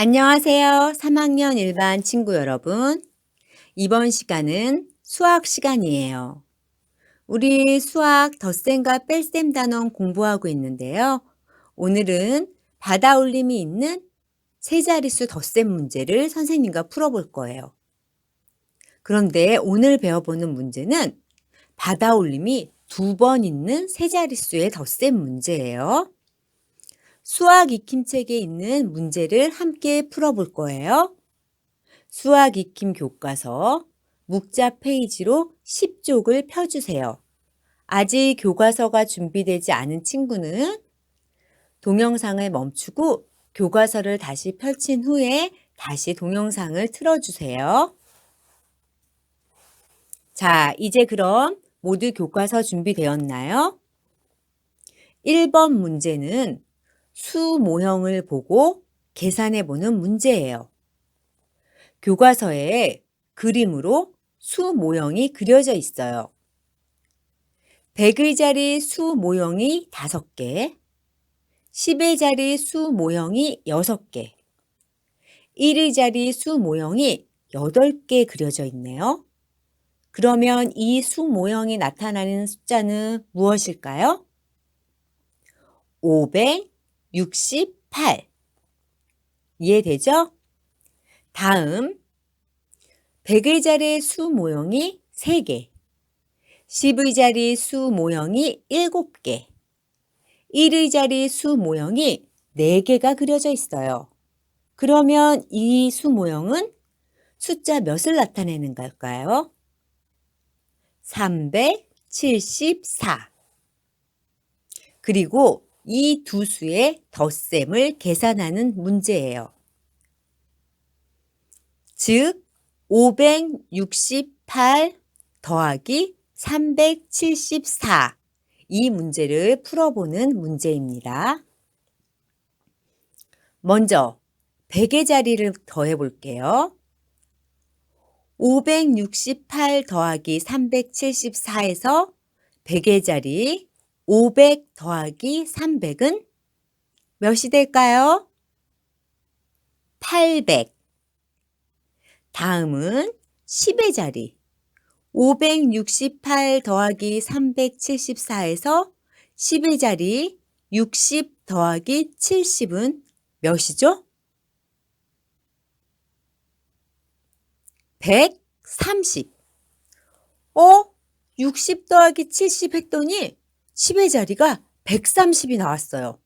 안녕하세요. 3학년 일반 친구 여러분. 이번 시간은 수학 시간이에요. 우리 수학 덧셈과 뺄셈 단원 공부하고 있는데요. 오늘은 바다 올림이 있는 세 자릿수 덧셈 문제를 선생님과 풀어볼 거예요. 그런데 오늘 배워보는 문제는 바다 올림이 두 번 있는 세 자릿수의 덧셈 문제예요. 수학 익힘책에 있는 문제를 함께 풀어볼 거예요. 수학 익힘 교과서 묵자 페이지로 10쪽을 펴주세요. 아직 교과서가 준비되지 않은 친구는 동영상을 멈추고 교과서를 다시 펼친 후에 다시 동영상을 틀어주세요. 자, 이제 그럼 모두 교과서 준비되었나요? 1번 문제는 수 모형을 보고 계산해 보는 문제예요. 교과서에 그림으로 수 모형이 그려져 있어요. 100의 자리 수 모형이 5개, 10의 자리 수 모형이 6개, 1의 자리 수 모형이 8개 그려져 있네요. 그러면 이 수 모형이 나타나는 숫자는 무엇일까요? 568. 이해되죠? 다음 100의 자리 수 모형이 3개, 10의 자리 수 모형이 7개, 1의 자리 수 모형이 4개가 그려져 있어요. 그러면 이 수 모형은 숫자 몇을 나타내는 걸까요? 374. 그리고 이 두 수의 덧셈을 계산하는 문제예요. 즉, 568 더하기 374. 이 문제를 풀어보는 문제입니다. 먼저 100의 자리를 더해 볼게요. 568 더하기 374에서 100의 자리 500 더하기 300은 몇이 될까요? 800. 다음은 10의 자리. 568 더하기 374에서 10의 자리 60 더하기 70은 몇이죠? 130. 어? 60 더하기 70 했더니 10의 자리가 130이 나왔어요.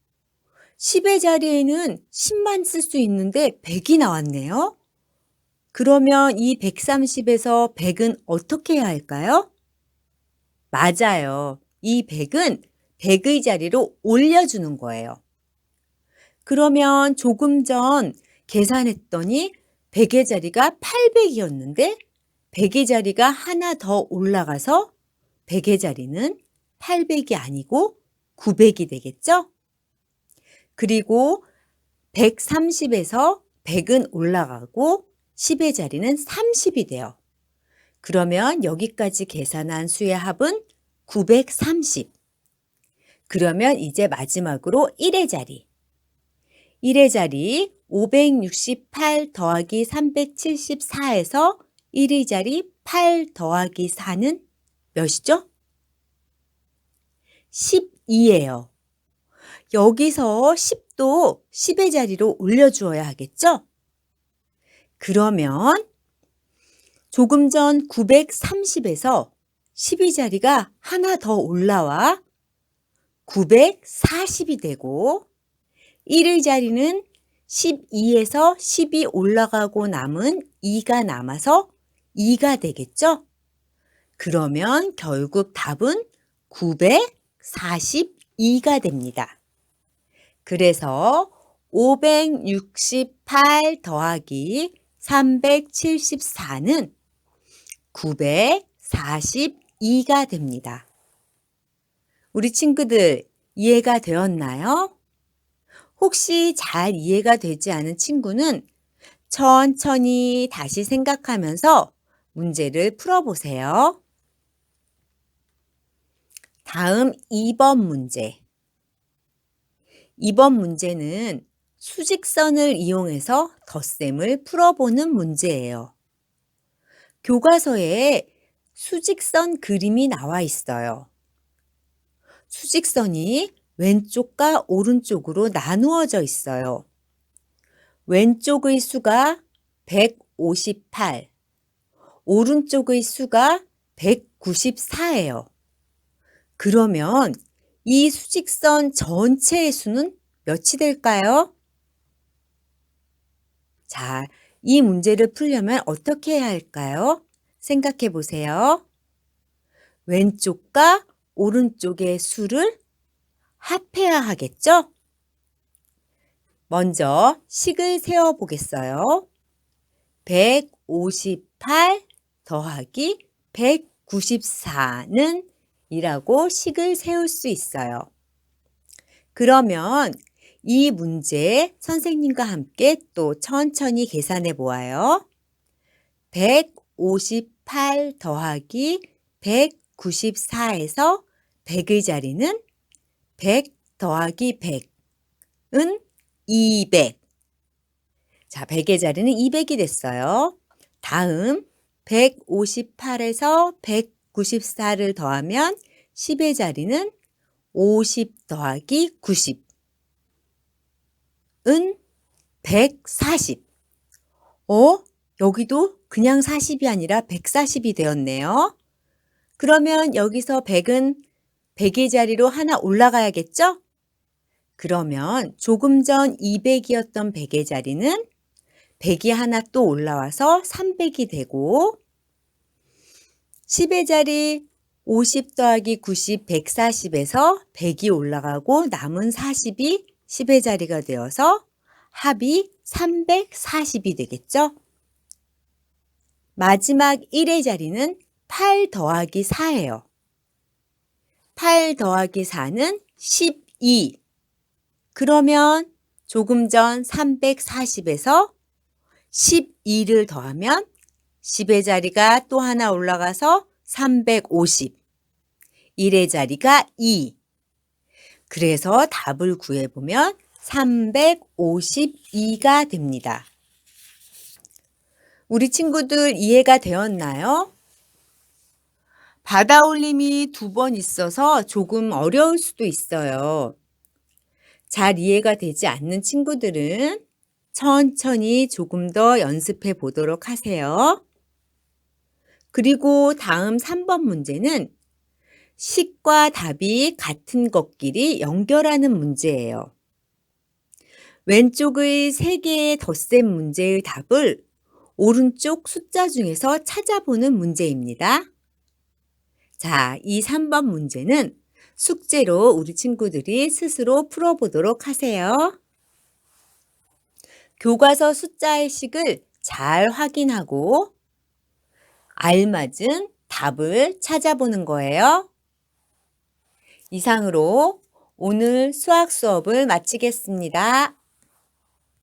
10의 자리에는 10만 쓸 수 있는데 100이 나왔네요. 그러면 이 130에서 100은 어떻게 해야 할까요? 맞아요. 이 100은 100의 자리로 올려주는 거예요. 그러면 조금 전 계산했더니 100의 자리가 800이었는데 100의 자리가 하나 더 올라가서 100의 자리는 800이 아니고 900이 되겠죠? 그리고 130에서 100은 올라가고 10의 자리는 30이 돼요. 그러면 여기까지 계산한 수의 합은 930. 그러면 이제 마지막으로 1의 자리. 1의 자리 568 더하기 374에서 1의 자리 8 더하기 4는 몇이죠? 12예요. 여기서 10도 10의 자리로 올려주어야 하겠죠? 그러면 조금 전 930에서 12 자리가 하나 더 올라와 940이 되고 1의 자리는 12에서 10이 올라가고 남은 2가 남아서 2가 되겠죠? 그러면 결국 답은 942가 됩니다. 그래서 568 더하기 374는 942가 됩니다. 우리 친구들 이해가 되었나요? 혹시 잘 이해가 되지 않은 친구는 천천히 다시 생각하면서 문제를 풀어보세요. 다음 2번 문제. 2번 문제는 수직선을 이용해서 덧셈을 풀어보는 문제예요. 교과서에 수직선 그림이 나와 있어요. 수직선이 왼쪽과 오른쪽으로 나누어져 있어요. 왼쪽의 수가 158, 오른쪽의 수가 194예요. 그러면 이 수직선 전체의 수는 몇이 될까요? 자, 이 문제를 풀려면 어떻게 해야 할까요? 생각해 보세요. 왼쪽과 오른쪽의 수를 합해야 하겠죠? 먼저 식을 세워 보겠어요. 158 더하기 194는 이라고 식을 세울 수 있어요. 그러면 이 문제 선생님과 함께 또 천천히 계산해 보아요. 158 더하기 194에서 100의 자리는 100 더하기 100은 200. 자, 100의 자리는 200이 됐어요. 다음 158에서 194를 더하면 10의 자리는 50 더하기 90. 은 140. 어? 여기도 그냥 40이 아니라 140이 되었네요. 그러면 여기서 100은 100의 자리로 하나 올라가야겠죠? 그러면 조금 전 200이었던 100의 자리는 100이 하나 또 올라와서 300이 되고 10의 자리 50 더하기 90, 140에서 100이 올라가고 남은 40이 10의 자리가 되어서 합이 340이 되겠죠? 마지막 1의 자리는 8 더하기 4예요. 8 더하기 4는 12. 그러면 조금 전 340에서 12를 더하면 10의 자리가 또 하나 올라가서 350. 1의 자리가 2. 그래서 답을 구해보면 352가 됩니다. 우리 친구들 이해가 되었나요? 받아올림이 두 번 있어서 조금 어려울 수도 있어요. 잘 이해가 되지 않는 친구들은 천천히 조금 더 연습해 보도록 하세요. 그리고 다음 3번 문제는 식과 답이 같은 것끼리 연결하는 문제예요. 왼쪽의 3개의 덧셈 문제의 답을 오른쪽 숫자 중에서 찾아보는 문제입니다. 자, 이 3번 문제는 숙제로 우리 친구들이 스스로 풀어보도록 하세요. 교과서 숫자의 식을 잘 확인하고 알맞은 답을 찾아보는 거예요. 이상으로 오늘 수학 수업을 마치겠습니다.